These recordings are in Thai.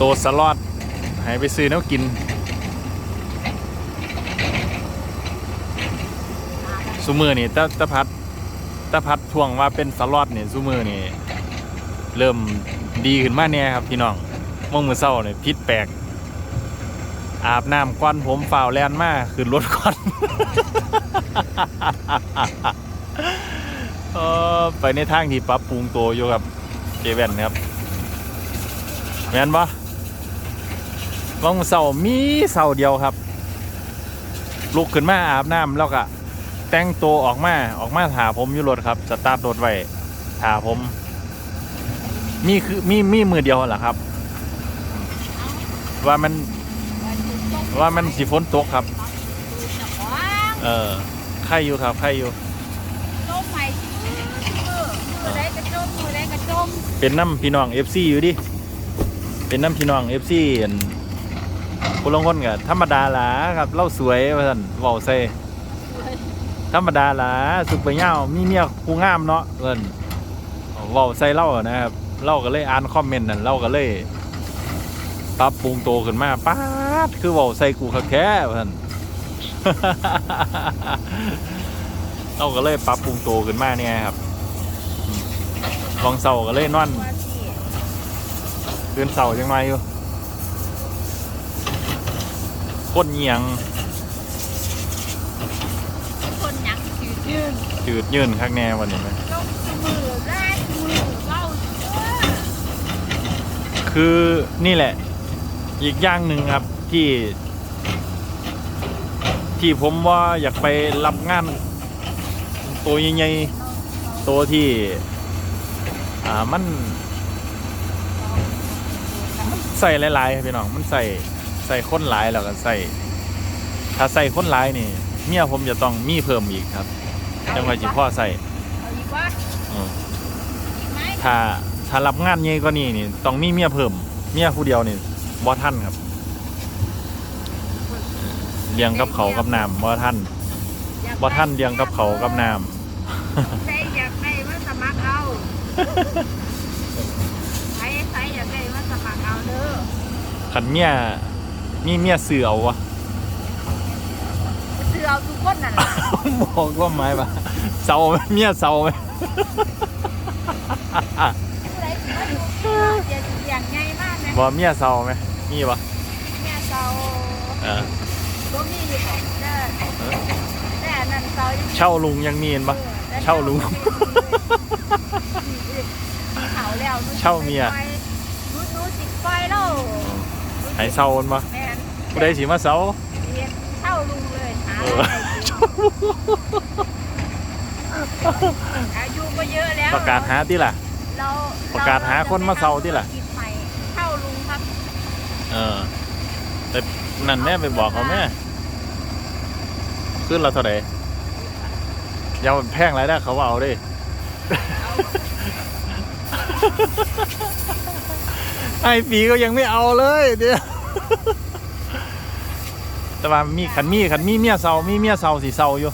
ตสลอดให้ไปซื้อแน้วกิน ซูมือนี่ตะตะพัดตะพัดทวงว่าเป็นสลอดนี่ซูมือนี่เริ่มดีขึ้นมาเนี่ยครับพี่น้องมื่อมือเศร้าเนี่ยพิษแปลก อาบน้ำก้อนผมฝ่าวแลนมาขึ้นรถก้อนเออไปในทางที่ปรับปรุงตัวอยู่ครับเจแวนครับแม่นปะ วังเสาร์มีเสาร์เดียวครับ ลุกขึ้นมาอาบน้ำแล้วก็แต่งตัวออกมาออกมาถาผมอยู่รถครับสตาร์ทรถไว้ถาผม มีคือมีมีมือเดียวเหรอครับ ว่ามันว่ามันสีฝนตกครับ เออใครอยู่ครับใครอยู่จมใหม่มือมือได้กระจมมือได้กระจมเป็นน้ำพี่น้อง FC อยู่ดิเป็นน้ำพี่น้อง FC อันค นลางคนก็ธรรมดาหลาครับเล่าสวยว่าท่านเว้าใส่ธรรมดาหลาสุดไปเงาวมีเมียผู้งามเนาะเอิ้นเว้าใส่เล่านะครับเล่าก็เลยอ่านคอมเมนต์นั่นเล่าก็เลยปรับปรุงโตขึ้นมาป๊าดคือเว้าใส่กูคักแท้ว่าท่านเราก็เลยปรับปรุงโตขึ้นมาเนี่ยครับลองเสาก็เลยนอนว่าสิเดือนเสาร์จังไงอยู่ คนเหียงคนหยังถือยืนจืดยืนข้างแน่วันนี้ไหมจมมือได้มือเล่าเออคือนี่แหละ อีกอย่างหนึ่งครับที่ ที่ผมว่าอยากไปรับงานตัวใหญ่ๆตัวที่ อ่ามัน มันใส่หลายๆครับพี่น้อง มันใส่ ใส่คนหลายแล้วก็ใส่ถ้าใส่คนหลายนี่ เมียผมจะต้องมีเพิ่มอีกครับจังหวะจีพ่อใส่เอาอีกว่าอืมอีกไหมถ้าถ้ารับงานใหญ่กว่านี้นี่ต้องมีเมียเพิ่ม เมียผู้เดียวนี่บ่ท่านครับเลี้ยงกับเขาวกับน้ำบ่ท่านอยากบ่ท่านเลี้ยงกับเขาวกับน้ใส่อยากได้มาสมัครเอาใส่ใส่อยากได้มาสมัครเอาเด้อำขันเมีย มีเมียเสือเอาวะซื้อเอาทุกคนนั่นล่ะบอกว่าไม้ปะเศร้าไหมเมียเศร้าไหมผู้ใดสิมาดูเดี๋ยวสิอย่างใหญ่มากนะบ่เมียเศร้าไหมมีปะแม่เซาเออบ่มีอยู่ของเด้อแต่อันนั้นเซายังเช่าลุงยังมีเห็นปะเช่าลุงเขาแล้วเช่าเมียรู้รู้สิปล่อยแล้วให้เศร้ามันปะแม่น ผู้ใดสิมาเศร้าเรียนเช่าลุงเลยหาเออะอไรอายุก็เยอะแล้วประกาศหาที่ล่ะ เราประกาศหาคนมาเซาที่ล่ะธุรกิจใหม่เช่าลุงครับ เออ แต่นั่นแม่ไปบอกเขาแม่ขึ้นเราเท่าไหร่อยาวแพงไรได้เขาว่าเอาดิไอ้ปีก็ยังไม่เอาเลยเดี๋ยว แต่ว่ามีขันมีขันมีเมียเซามีเมียเซาสีเซาอยู่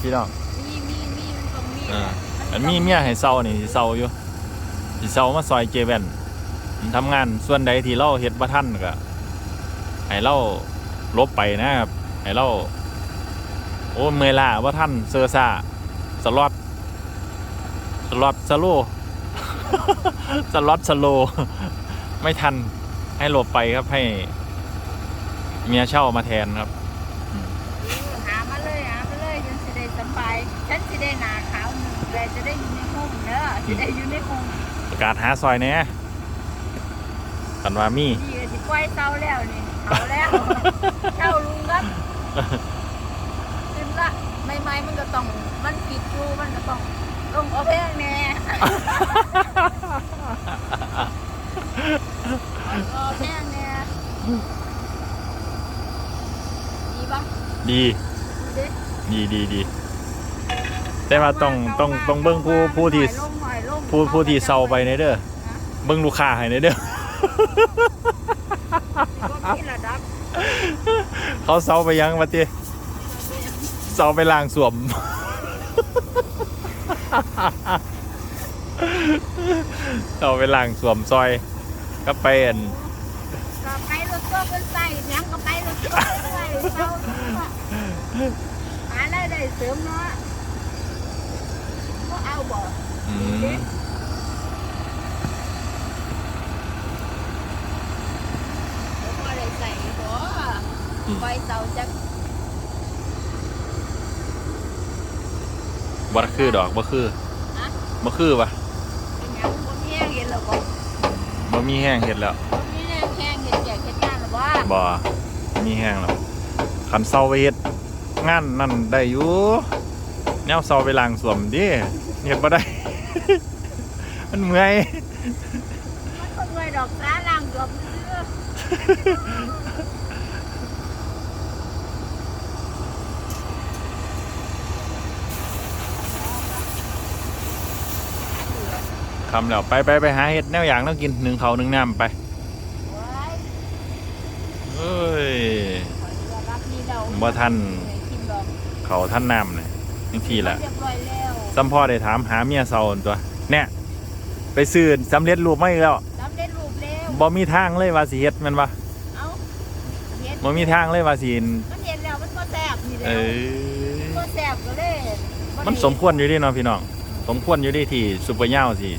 พี่น้องมีมีมีมันตรงนี้เออขันมีเมียให้เซานี่สีเซาอยู่สีเซามาซอยเจแวนทำงานส่วนใดที่เราเฮ็ดบ่ทันก็ให้เราลบไปนะครับให้เราโอ้เมื่อยล้าว่าท่านเซอร์ซ่าสล็อตสล็อตสโลสล็อตสโล ไม่ทันให้หลบไปครับให้ เมียเช่ามาแทนครับ หามาเลยหามาเลยฉันสิได้สบายฉันสิได้หนาขาวหนึ่งเลยจะได้อยู่ในห้องเด้อสิได้อยู่ในห้องประกาศหาซอยแหน่กันว่ามีดีก็สิปล่อยเตาแล้วนี่เอาแล้ว เช่าลุงครับขึ้นละใหม่ๆมันก็ต้องมันปิดอยู่มันก็ต้องลงเอาเพลงแน่เอาเพลงแน่ดีปะ ดี ดีดีดีแต่ว่าต้องต้องต้องเบิ้งผู้ผู้ที่ผู้ผู้ที่เซาไปในเด้อเบิ้งลูกค้าให้ในเด้อเขาเซาไปยังมาติเซาไปล่างสวมเซาไปล่างสวมซอยก็ไปอันก็ไปรถตัวเป็นใส่ยังก็ไปรถ เจ้าหาได้ได้เสริมเนาะก็เอาบ่อืมผมก็ได้ใส่บ่ไปเสาจะบ่คือดอกบ่คือฮะบ่คือปะเป็นหยังบ่มีแห้งเห็นหรอบ่บ่มีแห้งเห็ดแล้วบ่มีแห้งแห้งเห็นแก่เห็นงานหรอบ่บ่ มีแห้งแล้วคันเซาไปเฮ็ดงานนั่นได้อยู่แนวเซาไปล้างสวมดิเฮ็ดบ่ได้ มันเมื่อยมันก็ด้วยดอกสาลางดอกซื้อคำแล้วไปไปไปหาเฮ็ดแนวอย่างต้องกินหนึ่งเขาหนึ่งน้ำไป ไว้ เอ้ย ขอเรือรับนี่เรา บ่ทันให้กินดอกเขาท่านน้ำเนี่ยจังทีละเรียบร้อยแล้วซัมพ่อได้ถามหาเมียเซาหั่นตัว เนี่ยไปซื้อสำเร็จรูปมาอีกแล้วรับได้รูปแล้วบ่มีทางเลยว่าสิเฮ็ดแมันบ่เอาเห็นบ่มีทางเลยว่าสิมันเห็นแล้วมันก็แซ่บนี่เอแล้วอก็แซ่บก็เลยบ่ได้มันสมควรอยู่เดิเนาะพี่น้อง สมควรอยู่เดิที่ซุปเปอร์เหย้าสิ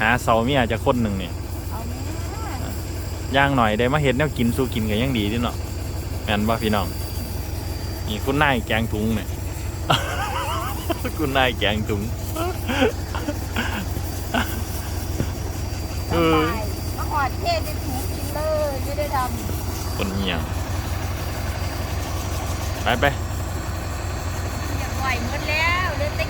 หาเซาเมียจะคนหนึ่งเนี่ยเอาแม่ย่างหน่อยได้มาเฮ็ดแนวกินสู้กินก็ยังดีเดิเนาะแม่นบ่พี่น้อง นี่คุณนายแกงถุงเนี่ยคุณนายแกงถุงเออสบายมาหอดเทศในถุงกินเลยไม่ได้ดคนเหี่ยงไปไปำอยากไหวหมดแล้วเหลยแต่